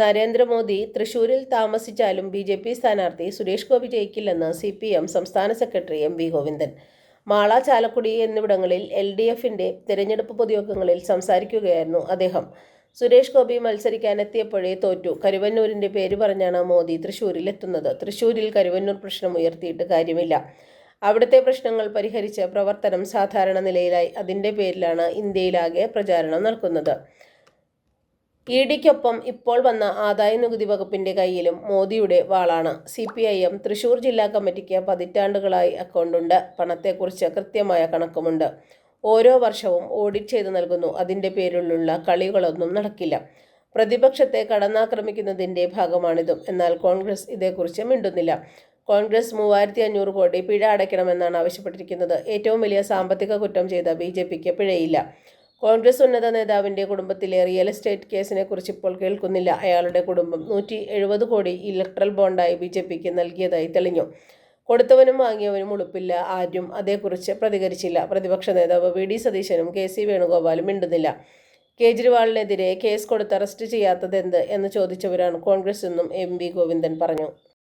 നരേന്ദ്രമോദി തൃശൂരിൽ താമസിച്ചാലും B J P സ്ഥാനാർത്ഥി സുരേഷ് ഗോപി ജയിക്കില്ലെന്ന് സി പി എം സംസ്ഥാന secretary M V Govindan. Mala Chalakudy എന്നിവിടങ്ങളിൽ എൽ ഡി എഫിന്റെ തിരഞ്ഞെടുപ്പ് പൊതുയോഗങ്ങളിൽ സംസാരിക്കുകയായിരുന്നു അദ്ദേഹം. സുരേഷ് ഗോപി മത്സരിക്കാനെത്തിയപ്പോഴേ തോറ്റു. കരുവന്നൂരിന്റെ പേര് പറഞ്ഞാണ് മോദി തൃശ്ശൂരിൽ എത്തുന്നത് തൃശ്ശൂരിൽ കരുവന്നൂർ പ്രശ്നം ഉയർത്തിയിട്ട് കാര്യമില്ല. അവിടുത്തെ പ്രശ്നങ്ങൾ പരിഹരിച്ച് പ്രവർത്തനം സാധാരണ നിലയിലായി. അതിന്റെ പേരിലാണ് ഇന്ത്യയിലാകെ പ്രചാരണം നടക്കുന്നത്. ഇ ഡിക്കൊപ്പം ഇപ്പോൾ വന്ന ആദായ നികുതി വകുപ്പിന്റെ കയ്യിലും മോദിയുടെ വാളാണ്. C P I M Thrissur ജില്ലാ കമ്മിറ്റിക്ക് പതിറ്റാണ്ടുകളായി അക്കൗണ്ടുണ്ട്. പണത്തെക്കുറിച്ച് കൃത്യമായ കണക്കുമുണ്ട്. ഓരോ വർഷവും ഓഡിറ്റ് ചെയ്തു നൽകുന്നു. അതിന്റെ പേരിലുള്ള കളികളൊന്നും നടക്കില്ല. പ്രതിപക്ഷത്തെ കടന്നാക്രമിക്കുന്നതിന്റെ ഭാഗമാണിതും. എന്നാൽ കോൺഗ്രസ് ഇതേക്കുറിച്ച് മിണ്ടുന്നില്ല. കോൺഗ്രസ് മൂവായിരത്തി അഞ്ഞൂറ് കോടി പിഴ അടയ്ക്കണമെന്നാണ് ആവശ്യപ്പെട്ടിരിക്കുന്നത്. ഏറ്റവും വലിയ സാമ്പത്തിക കുറ്റം ചെയ്ത ബി പിഴയില്ല. കോൺഗ്രസ് ഉന്നത നേതാവിന്റെ കുടുംബത്തിലെ റിയൽ എസ്റ്റേറ്റ് കേസിനെ കുറിച്ച് ഇപ്പോൾ കേൾക്കുന്നില്ല. അയാളുടെ കുടുംബം നൂറ്റി എഴുപത് കോടി ഇലക്ട്രൽ ബോണ്ടായി ബി ജെ പിക്ക് നൽകിയതായി തെളിഞ്ഞു. കൊടുത്തവനും വാങ്ങിയവനും ഉളുപ്പില്ല. ആരും അതേക്കുറിച്ച് പ്രതികരിച്ചില്ല. പ്രതിപക്ഷ നേതാവ് വി ഡി സതീശനും കെ സി വേണുഗോപാലും മിണ്ടുന്നില്ല. കേജ്രിവാളിനെതിരെ കേസ് കൊടുത്ത് അറസ്റ്റ് ചെയ്യാത്തതെന്ത് എന്ന് ചോദിച്ചവരാണ് കോൺഗ്രസ് എന്നും എം വി ഗോവിന്ദൻ പറഞ്ഞു.